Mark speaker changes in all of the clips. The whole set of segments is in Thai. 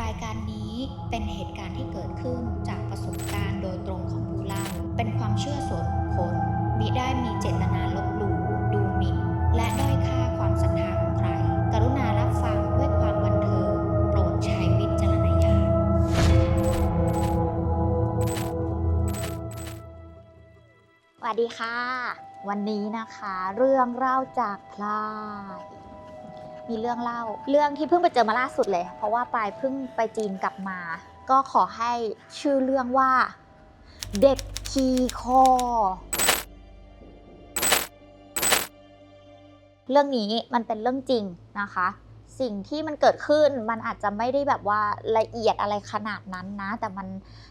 Speaker 1: รายการนี้เป็นเหตุการณ์ที่เกิดขึ้นจากประสบการณ์โดยตรงของผู้เล่า เป็นความเชื่อส่วนบุคคลมิได้มีเจตนาลบหลู่ดูหมิ่น และด้อยค่าความศรัทธาของใคร กรุณารับฟังด้วยความบันเทิงโปรดใช้วิจารณญาณ
Speaker 2: สวัสดีค่ะ วันนี้นะคะ เรื่องเล่าจากพลาย มีเรื่องเล่า เรื่องที่เพิ่งไปเจอมาล่าสุดเลย เพราะว่าปลายเพิ่งไปจีนกลับมา ก็ขอให้ชื่อเรื่องว่า เด็กขี่คอ เรื่องนี้มันเป็นเรื่องจริงนะคะ สิ่งที่มันเกิดขึ้นมันอาจจะไม่ได้แบบว่าละเอียดอะไรขนาดนั้นนะ แต่มัน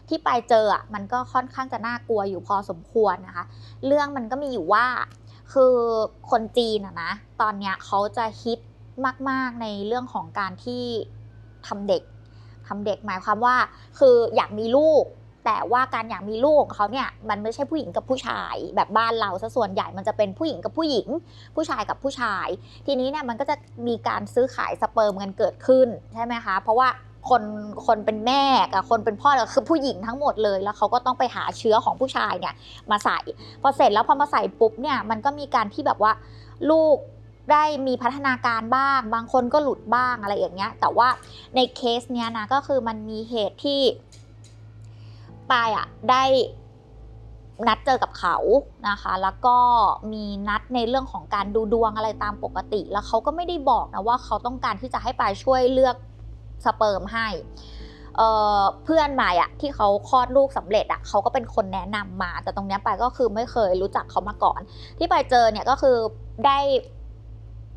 Speaker 2: ที่ไปเจออะมันก็ค่อนข้างจะน่ากลัวอยู่พอสมควรนะคะ เรื่องมันก็มีอยู่ว่าคือคนจีนอะนะ ตอนเนี้ยเขาจะฮิต มาก ๆ ในเรื่องของการที่ทำเด็กทำเด็กหมายความว่า คืออยากมีลูก แต่ว่าการอยากมีลูกของเขาเนี่ยมันไม่ใช่ผู้หญิงกับผู้ชาย แบบบ้านเราซะส่วนใหญ่มันจะเป็นผู้หญิงกับผู้หญิง ผู้ชายกับผู้ชาย ทีนี้เนี่ยมันก็จะมีการซื้อขายสเปิร์มกันเกิดขึ้นใช่ไหมคะเพราะว่าคนคนเป็นแม่กับคนเป็นพ่อคือผู้หญิงทั้งหมดเลย แล้วเขาก็ต้องไปหาเชื้อของผู้ชายเนี่ยมาใส่ พอเสร็จแล้วพอมาใส่ปุ๊บเนี่ยมันก็มีการที่แบบว่าลูก ได้มีพัฒนาการบ้าง บางคนก็หลุดบ้างอะไรอย่างเงี้ย แต่ว่าในเคสเนี้ยนะก็คือมันมีเหตุที่ปายอะได้นัดเจอกับเขานะคะ แล้วก็มีนัดในเรื่องของการดูดวงอะไรตามปกติ แล้วเขาก็ไม่ได้บอกนะว่าเขาต้องการที่จะให้ปายช่วยเลือกสเปิร์มให้เเพื่อนหมาอะที่เขาคลอดลูกสำเร็จอะเขาก็เป็นคนแนะนำมา แต่ตรงเนี้ยไปายก็คือไม่เคยรู้จักเขามาก่อน ที่ไปายเจอเนี่ยก็คือได้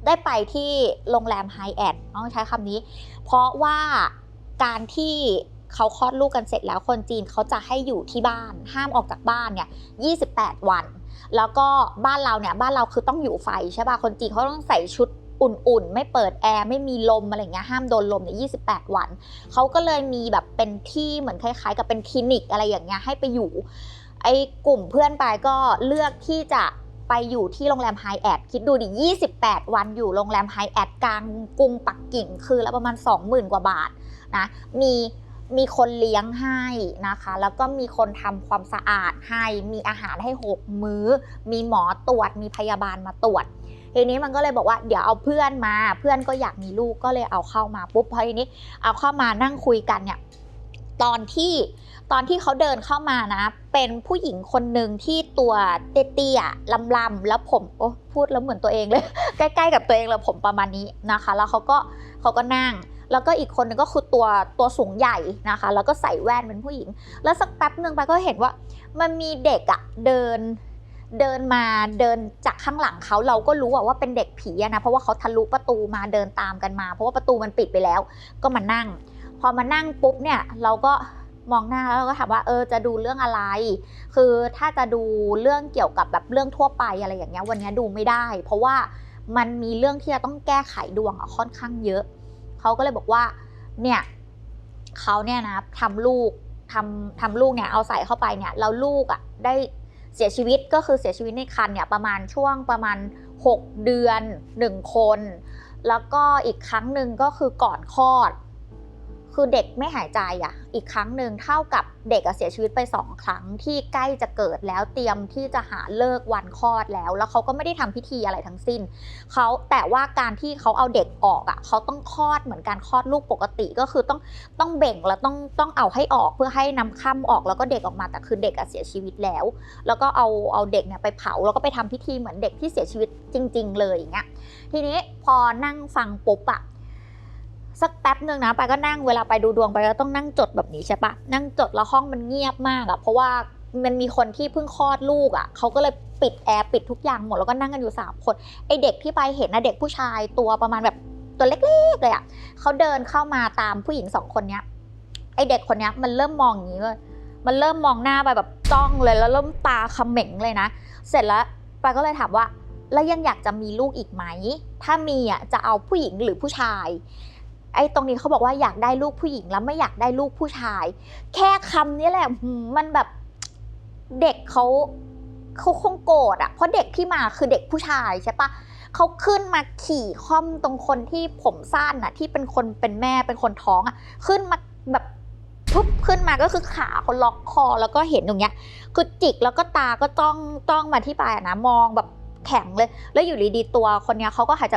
Speaker 2: ได้ไปที่โรงแรมไฮแอทต้องใช้คำนี้ เพราะว่าการที่เขาคลอดลูกกันเสร็จแล้วคนจีนเขาจะให้อยู่ที่บ้าน ห้ามออกจากบ้านเนี่ย 28 วัน แล้วก็บ้านเราเนี่ยบ้านเราคือต้องอยู่ไฟใช่ป่ะคนจีนเขาต้องใส่ชุดอุ่นๆ ไม่เปิดแอร์ ไม่มีลมอะไรเงี้ยห้ามโดนลมเนี่ย28วัน เขาก็เลยมีแบบเป็นที่เหมือนคล้าย ๆ กับเป็นคลินิกอะไรอย่างเงี้ยให้ไปอยู่ ไอ้กลุ่มเพื่อนไปก็เลือกที่จะ ไปอยู่ที่โรงแรมไฮแอทคิดดูดิ 28 วันอยู่โรงแรมไฮแอทกลางกรุงปักกิ่งคือละประมาณ 20,000 กว่าบาทนะมีมีคนเลี้ยงให้นะคะ แล้วก็มีคนทำความสะอาดให้ มีอาหารให้6มื้อ มีหมอตรวจ มีพยาบาลมาตรวจ ทีนี้มันก็เลยบอกว่าเดี๋ยวเอาเพื่อนมา เพื่อนก็อยากมีลูกก็เลยเอาเข้ามาปุ๊บพอทีนี้เอาเข้ามานั่งคุยกันเนี่ย ตอนที่ตอนที่เขาเดินเข้ามานะ เป็นผู้หญิงคนหนึ่งที่ตัวเตี้ยๆลำๆแล้วผมโอ้พูดแล้วเหมือนตัวเองเลย ใกล้ๆกับตัวเองเลยผมประมาณนี้นะคะ แล้วเขาก็เขาก็นั่ง แล้วก็อีกคนนึงก็คือตัวตัวสูงใหญ่นะคะ แล้วก็ใส่แว่นเป็นผู้หญิง แล้วสักแป๊บหนึ่งไปก็เห็นว่า มันมีเด็กอะเดินเดินมาเดินจากข้างหลังเขาเราก็รู้ว่าเป็นเด็กผีนะเพราะว่าเขาทะลุประตูมาเดินตามกันมา เพราะว่าประตูมันปิดไปแล้ว ก็มานั่ง พอมานั่งปุ๊บเนี่ยเราก็มองหน้าแล้วเราก็ถามว่าเออจะดูเรื่องอะไร คือถ้าจะดูเรื่องเกี่ยวกับแบบเรื่องทั่วไปอะไรอย่างเงี้ยวันนี้ดูไม่ได้ เพราะว่ามันมีเรื่องที่จะต้องแก้ไขดวงอะค่อนข้างเยอะเขาก็เลยบอกว่าเนี่ยเขาเนี่ยนะทำลูกทำทำลูกเนี่ยเอาใส่เข้าไปเนี่ยแล้วลูกอะได้เสียชีวิตก็คือเสียชีวิตในครรภ์เนี่ยประมาณช่วงประมาณ 6 เดือน 1 คน แล้วก็อีกครั้งหนึ่งก็คือก่อนคลอด คือเด็กไม่หายใจอะ อีกครั้งหนึ่งเท่ากับเด็กเสียชีวิตไปสองครั้งที่ใกล้จะเกิดแล้วเตรียมที่จะหาเลิกวันคลอดแล้ว แล้วเขาก็ไม่ได้ทำพิธีอะไรทั้งสิ้นเขาแต่ว่าการที่เขาเอาเด็กออกอะเขาต้องคลอดเหมือนการคลอดลูกปกติก็คือต้องต้องเบ่งแล้วต้องต้องเอาให้ออกเพื่อให้น้ำค่ำออกแล้วก็เด็กออกมาแต่คือเด็กเสียชีวิตแล้ว แล้วก็เอาเอาเด็กเนี่ยไปเผาแล้วก็ไปทำพิธีเหมือนเด็กที่เสียชีวิตจริง ๆ เลยอย่างเงี้ยทีนี้พอนั่งฟังปุ๊บอะ สักแป๊บหนึ่งนะไปก็นั่งเวลาไปดูดวงไปก็ต้องนั่งจดแบบนี้ใช่ปะนั่งจดแล้วห้องมันเงียบมากอะเพราะว่ามันมีคนที่เพิ่งคลอดลูกอะเขาก็เลยปิดแอร์ปิดทุกอย่างหมดแล้วก็นั่งกันอยู่สามคนไอเด็กที่ไปเห็นนะเด็กผู้ชายตัวประมาณแบบตัวเล็กๆเลยอะเขาเดินเข้ามาตามผู้หญิงสองคนเนี้ยไอเด็กคนเนี้ยมันเริ่มมองอย่างนี้เลยมันเริ่มมองหน้าไปแบบจ้องเลยแล้วเริ่มตาเขม็งเลยนะ เสร็จแล้วไปก็เลยถามว่า แล้วยังอยากจะมีลูกอีกไหม ถ้ามีอะจะเอาผู้หญิงหรือผู้ชาย ไอ้ตรงนี้เขาบอกว่าอยากได้ลูกผู้หญิงแล้วไม่อยากได้ลูกผู้ชาย แค่คำนี้แหละมันแบบเด็กเขาเขาคงโกรธอะเพราะเด็กที่มาคือเด็กผู้ชายใช่ปะเขาขึ้นมาขี่ค่อมตรงคนที่ผมสั้นอะที่เป็นคนเป็นแม่เป็นคนท้องอะขึ้นมาแบบปุ๊บขึ้นมาก็คือขาเขาล็อกคอแล้วก็เห็นตรงเนี้ย คือจิกแล้วก็ตาก็จ้องจ้องมาที่ปลายนะมองแบบแข็งเลย แล้วอยู่ดีๆตัวคนเนี้ยเขาก็หายใจ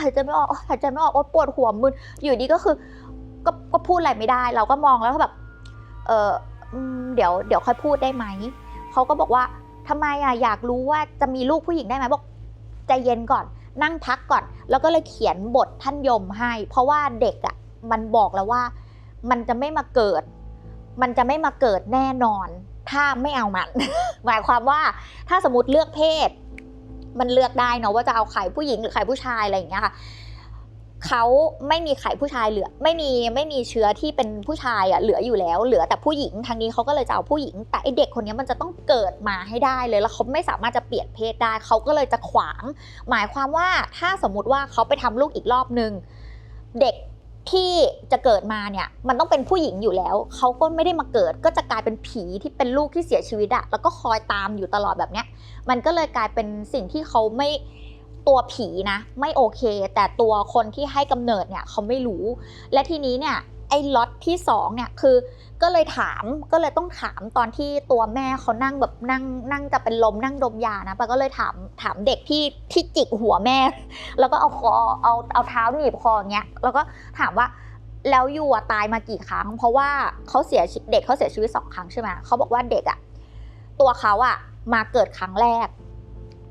Speaker 2: หายใจไม่ออกหายใจไม่ออกโอ๊ยปวดหัวมึนอยู่ดีก็คือ ก็ก็พูดอะไรไม่ได้ เราก็มองแล้วก็แบบเออเดี๋ยวเดี๋ยวค่อยพูดได้ไหมเขาก็บอกว่าทำไมอะอยากรู้ว่าจะมีลูกผู้หญิงได้ไหมบอกใจเย็นก่อน นั่งพักก่อน แล้วก็เลยเขียนบทท่านยมให้ เพราะว่าเด็กอะมันบอกแล้วว่า มันจะไม่มาเกิด มันจะไม่มาเกิดแน่นอน ถ้าไม่เอามัน หมายความว่าถ้าสมมติเลือกเพศ มันเลือกได้เนาะว่าจะเอาไข่ผู้หญิงหรือไข่ผู้ชายอะไรอย่างเงี้ยค่ะเขาไม่มีไข่ผู้ชายเหลือ ไม่มีไม่มีเชื้อที่เป็นผู้ชายอะเหลืออยู่แล้ว เหลือแต่ผู้หญิงทางนี้เขาก็เลยจะเอาผู้หญิง แต่ไอเด็กคนนี้มันจะต้องเกิดมาให้ได้เลยแล้วเขาไม่สามารถจะเปลี่ยนเพศได้เขาก็เลยจะขวาง หมายความว่าถ้าสมมุติว่าเขาไปทำลูกอีกรอบนึง เด็ก ที่จะเกิดมาเนี่ยมันต้องเป็นผู้หญิงอยู่แล้ว เขาก็ไม่ได้มาเกิด ก็จะกลายเป็นผีที่เป็นลูกที่เสียชีวิตอะแล้วก็คอยตามอยู่ตลอดแบบเนี้ย มันก็เลยกลายเป็นสิ่งที่เขาไม่ตัวผีนะ ไม่โอเค แต่ตัวคนที่ให้กำเนิดเนี่ยเขาไม่รู้ และทีนี้เนี่ย ไอ้ล็อตที่สองเนี่ยคือก็เลยถามก็เลยต้องถามตอนที่ตัวแม่เขานั่งแบบนั่งนั่งจะเป็นลมนั่งดมยานะปาก็เลยถามถามเด็กที่ที่จิกหัวแม่ แล้วก็เอาคอเอาเอาเท้าหนีบคออย่างเงี้ยแล้วก็ถามว่าแล้วยูอะตายมากี่ครั้ง เพราะว่าเขาเสียชีวิตเด็กเขาเสียชีวิตสองครั้งใช่ไหมเขาบอกว่าเด็กอะตัวเขาอะมาเกิดครั้งแรก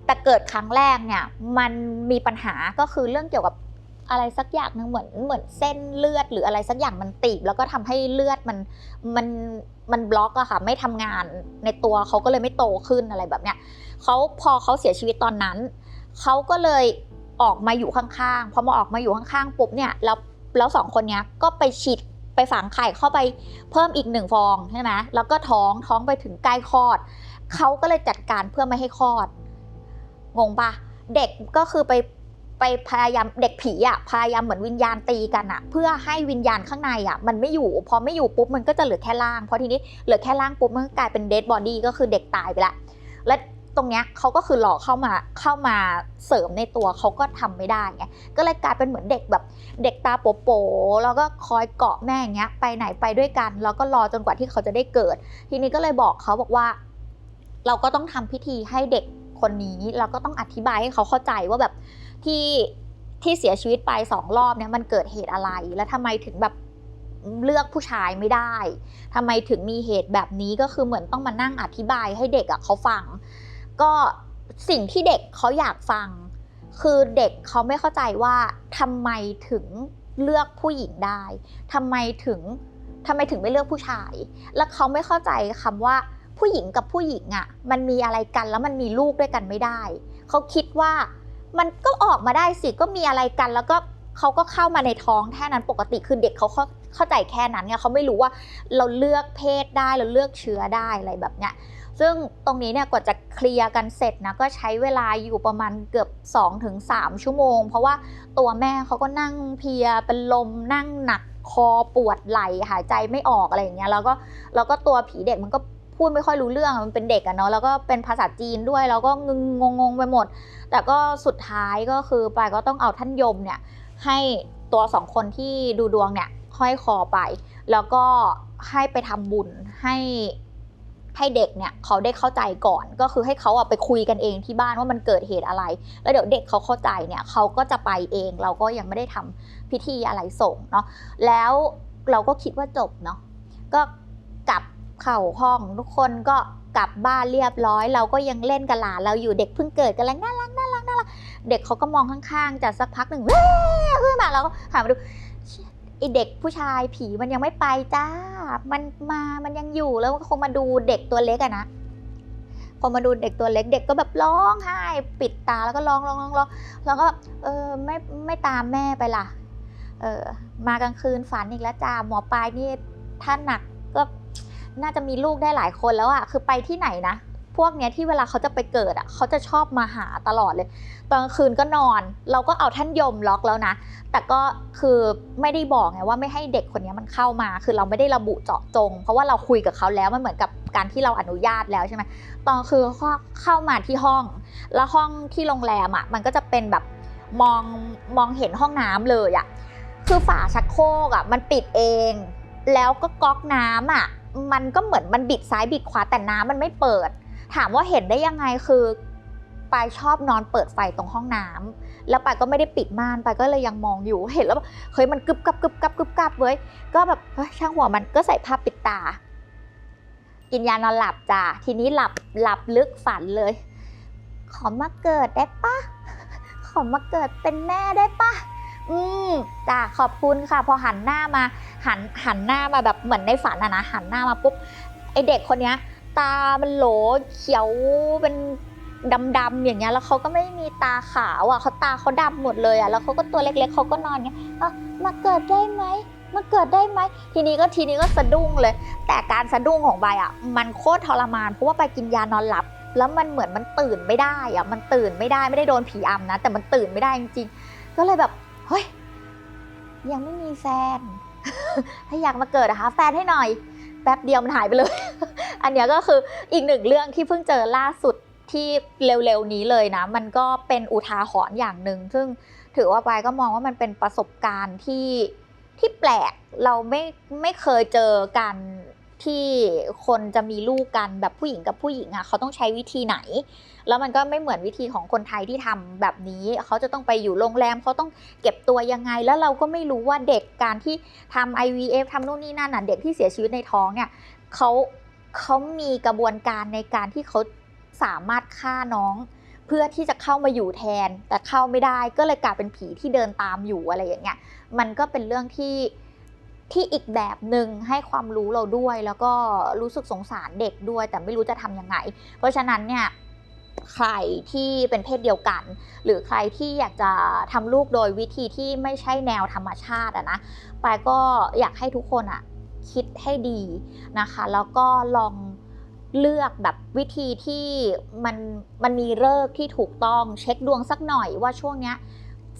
Speaker 2: แต่เกิดครั้งแรกเนี่ยมันมีปัญหาก็คือเรื่องเกี่ยวกับ อะไรสักอย่างหนึงเหมือนเหมือนเส้นเลือดหรืออะไรสักอย่างมันตีบ แล้วก็ทำให้เลือดมันมันมันบล็อกอะค่ะ ไม่ทำงานในตัวเขาก็เลยไม่โตขึ้นอะไรแบบเนี้ยเขาพอเขาเสียชีวิตตอนนั้นเขาก็เลยออกมาอยู่ข้างๆพอมาออกมาอยู่ข้างๆปุ๊บเนี่ยแล้วแล้วสองคนเนี้ยก็ไปฉีดไปฝังไข่เข้าไปเพิ่มอีกหนึ่งฟองใช่ไหมแล้วก็ท้องท้องไปถึงใกล้คลอดเขาก็เลยจัดการเพื่อไม่ให้คลอดงงปะเด็กก็คือไป ไปพยายามเด็กผีอะพยายามเหมือนวิญญาณตีกันอะเพื่อให้วิญญาณข้างในอะมันไม่อยู่ พอไม่อยู่ปุ๊บมันก็จะเหลือแค่ร่างเพอทีนี้เหลือแค่ร่างปุ๊บมันก็กลายเป็นเดดบอดี้ก็คือเด็กตายไปละและตรงเนี้ยเขาก็คือหลอกเข้ามาเข้ามาเสริมในตัวเขาก็ทำไม่ได้ไงก็เลยกลายเป็นเหมือนเด็กแบบเด็กตาโปๆแล้วก็คอยเกาะแม่อย่างเงี้ยไปไหนไปด้วยกัน แล้วก็รอจนกว่าที่เขาจะได้เกิด ทีนี้ก็เลยบอกเขาบอกว่า เราก็ต้องทำพิธีให้เด็กคนนี้เราก็ต้องอธิบายให้เขาเข้าใจว่าแบบ ที่ที่เสียชีวิตไปสองรอบเนี่ยมันเกิดเหตุอะไร แล้วทำไมถึงแบบเลือกผู้ชายไม่ได้ทำไมถึงมีเหตุแบบนี้ก็คือเหมือนต้องมานั่งอธิบายให้เด็กอะเขาฟัง ก็สิ่งที่เด็กเขาอยากฟัง คือเด็กเขาไม่เข้าใจว่าทำไมถึงเลือกผู้หญิงได้ทำไมถึงทำไมถึงไม่เลือกผู้ชาย แล้วเขาไม่เข้าใจคำว่าผู้หญิงกับผู้หญิงอะ่ะมันมีอะไรกันแล้วมันมีลูกด้วยกันไม่ได้ เขาคิดว่า มันก็ออกมาได้สิก็มีอะไรกัน แล้วก็เขาก็เข้ามาในท้องแค่นั้นปกติคือเด็กเขาเข้าเข้าใจแค่นั้นไงเขาไม่รู้ว่าเราเลือกเพศได้เราเลือกเชื้อได้อะไรแบบเนี้ยซึ่งตรงนี้เนี่ยกว่าจะเคลียร์กันเสร็จนะก็ใช้เวลาอยู่ประมาณเกือบ 2-3 ชั่วโมง เพราะว่าตัวแม่เขาก็นั่งเพียเป็นลมนั่งหนักคอปวดไหล่หายใจไม่ออกอะไรอย่างเงี้ยแล้วก็แล้วก็ตัวผีเด็กมันก็ พูดไม่ค่อยรู้เรื่องมันเป็นเด็กอะเนาะแล้วก็เป็นภาษาจีนด้วยแล้วก็งงงงๆไปหมด แต่ก็สุดท้ายก็คือปายก็ต้องเอาท่านยมเนี่ยให้ตัวสองคนที่ดูดวงเนี่ยห้อยคอไป แล้วก็ให้ไปทำบุญให้ให้เด็กเนี่ยเขาได้เข้าใจก่อนก็คือให้เขาอะไปคุยกันเองที่บ้านว่ามันเกิดเหตุอะไร แล้วเดี๋ยวเด็กเขาเข้าใจเนี่ยเขาก็จะไปเองเราก็ยังไม่ได้ทำพิธีอะไรส่งเนาะแล้วเราก็คิดว่าจบเนาะก็กลับ เข้าห้อง ทุกคนก็กลับบ้านเรียบร้อย เราก็ยังเล่นกับหลานเราอยู่เด็กเพิ่งเกิดกันแล้วน่ารักน่ารักน่ารักเด็กเขาก็มองข้างๆจากสักพักหนึ่งเว้ยขึ้นมาเราก็หันมาดูไอเด็กผู้ชายผีมันยังไม่ไปจ้า มันมามันยังอยู่แล้วคงมาดูเด็กตัวเล็กอะนะพอมาดูเด็กตัวเล็กเด็กก็แบบร้องไห้ปิดตาแล้วก็ร้องร้องร้องร้องแล้วก็เออไม่ไม่ตามแม่ไปล่ะ เออมากลางคืนฝันอีกแล้วจ้าหมอปลายนี่ถ้าหนักก็ น่าจะมีลูกได้หลายคนแล้วอะคือไปที่ไหนนะพวกเนี้ยที่เวลาเขาจะไปเกิดอะเขาจะชอบมาหาตลอดเลย ตอนกลางคืนก็นอน เราก็เอาท่านยมล็อกแล้วนะ แต่ก็คือไม่ได้บอกไงว่าไม่ให้เด็กคนนี้มันเข้ามา คือเราไม่ได้ระบุเจาะจง เพราะว่าเราคุยกับเขาแล้วมันเหมือนกับการที่เราอนุญาตแล้วใช่ไหมตอนคือเขาเข้ามาที่ห้อง แล้วห้องที่โรงแรมอะมันก็จะเป็นแบบมองมองเห็นห้องน้ำเลยอะคือฝาชักโครกอะมันปิดเอง แล้วก็ก๊อกน้ำอะ มันก็เหมือนมันบิดซ้ายบิดขวาแต่น้ำมันไม่เปิด ถามว่าเห็นได้ยังไงคือปายชอบนอนเปิดไฟตรงห้องน้ำแล้วปายก็ไม่ได้ปิดม่านปายก็เลยยังมองอยู่เห็นแล้วเฮ้ยมันกึบกับกึบกับกึบกับเว้ยก็แบบช่างหัวมันก็ใส่ผ้าปิดตา กินยานอนหลับจ้ะทีนี้หลับหลับลึกฝันเลย ขอมาเกิดได้ปะขอมาเกิดเป็นแม่ได้ปะ อืมจ้ะขอบคุณค่ะ พอหันหน้ามาหันหันหน้ามาแบบเหมือนในฝันอะนะหันหน้ามาปุ๊บไอเด็กคนเนี้ย ตามันโหลเขียวเป็นดำๆอย่างเงี้ยแล้วเขาก็ไม่มีตาขาวอะเขาตาเขาดำหมดเลยอะแล้วเขาก็ตัวเล็กๆเขาก็นอนเงี้ยอะมาเกิดได้ไหมมาเกิดได้ไหมทีนี้ก็ทีนี้ก็สะดุ้งเลย แต่การสะดุ้งของใบอะ มันโคตรทรมานเพราะว่าไปกินยานอนหลับ แล้วมันเหมือนมันตื่นไม่ได้อะมันตื่นไม่ได้ไม่ได้โดนผีอำนะ แต่มันตื่นไม่ได้จริงๆก็เลยแบบ เฮ้ย ยังไม่มีแฟน ถ้าอยากมาเกิดอะหาแฟนให้หน่อย แป๊บเดียวมันหายไปเลย อันเนี้ยก็คืออีกหนึ่งเรื่องที่เพิ่งเจอล่าสุดที่เร็วๆนี้เลยนะ มันก็เป็นอุทาหรณ์อย่างหนึ่ง ซึ่งถือว่าไปก็มองว่ามันเป็นประสบการณ์ที่ที่แปลก เราไม่ไม่เคยเจอกัน ที่คนจะมีลูกกันแบบผู้หญิงกับผู้หญิงอะเขาต้องใช้วิธีไหน แล้วมันก็ไม่เหมือนวิธีของคนไทยที่ทำแบบนี้เขาจะต้องไปอยู่โรงแรมเขาต้องเก็บตัวยังไง แล้วเราก็ไม่รู้ว่าเด็กการที่ทำ IVF ทำนู่นนี่นั่นน่ะเด็กที่เสียชีวิตในท้องเนี่ยเขาเขามีกระบวนการในการที่เขาสามารถฆ่าน้องเพื่อที่จะเข้ามาอยู่แทน แต่เข้าไม่ได้ก็เลยกลายเป็นผีที่เดินตามอยู่อะไรอย่างเงี้ยมันก็เป็นเรื่องที่ ที่อีกแบบหนึ่งให้ความรู้เราด้วย แล้วก็รู้สึกสงสารเด็กด้วย แต่ไม่รู้จะทำยังไง เพราะฉะนั้นเนี่ยใครที่เป็นเพศเดียวกัน หรือใครที่อยากจะทำลูกโดยวิธีที่ไม่ใช่แนวธรรมชาติอะนะปายก็อยากให้ทุกคนอะคิดให้ดีนะคะ แล้วก็ลองเลือกแบบวิธีที่มันมันมีเลิกที่ถูกต้องเช็คดวงสักหน่อยว่าช่วงเนี้ย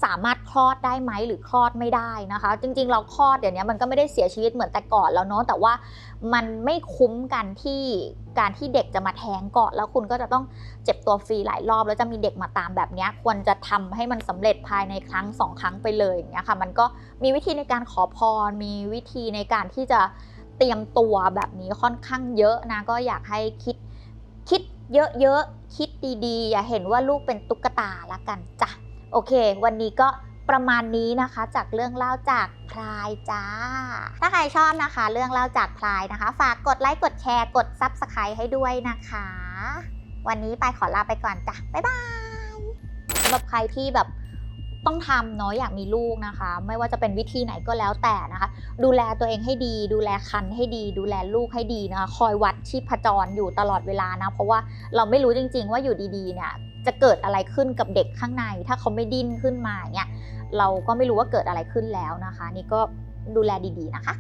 Speaker 2: สามารถคลอดได้ไหมหรือคลอดไม่ได้นะคะ จริงๆ เราคลอดเดี๋ยวนี้มันก็ไม่ได้เสียชีวิตเหมือนแต่ก่อนแล้วเนาะแต่ว่ามันไม่คุ้มกันที่การที่เด็กจะมาแท้งก่อนแล้วคุณก็จะต้องเจ็บตัวฟรีหลายรอบ แล้วจะมีเด็กมาตามแบบนี้ควรจะทำให้มันสำเร็จภายในครั้งสองครั้งไปเลยอย่างเงี้ยค่ะ มันก็มีวิธีในการขอพร มีวิธีในการที่จะเตรียมตัวแบบนี้ค่อนข้างเยอะนะก็อยากให้คิดคิดเยอะๆคิดดีๆ อย่าเห็นว่าลูกเป็นตุ๊กตาละกันจ้ะ โอเค วันนี้ก็ประมาณนี้นะคะจากเรื่องเล่าจากพลายจ้า ถ้าใครชอบนะคะ เรื่องเล่าจากพลายนะคะ ฝากกดไลค์กดแชร์กด Subscribe ให้ด้วยนะคะ วันนี้ไปขอลาไปก่อนจ้ะบ๊ายบายสำหรับใครที่แบบต้องทำเนาะอยากมีลูกนะคะ ไม่ว่าจะเป็นวิธีไหนก็แล้วแต่นะคะ ดูแลตัวเองให้ดี ดูแลคันให้ดี ดูแลลูกให้ดีนะคะ คอยวัดชีพจรอยู่ตลอดเวลานะ เพราะว่าเราไม่รู้จริง ๆ ว่าอยู่ดีๆเนี่ย จะเกิดอะไรขึ้นกับเด็กข้างใน ถ้าเขาไม่ดิ้นขึ้นมาเนี่ยเราก็ไม่รู้ว่าเกิดอะไรขึ้นแล้วนะคะ นี่ก็ดูแลดีๆนะคะ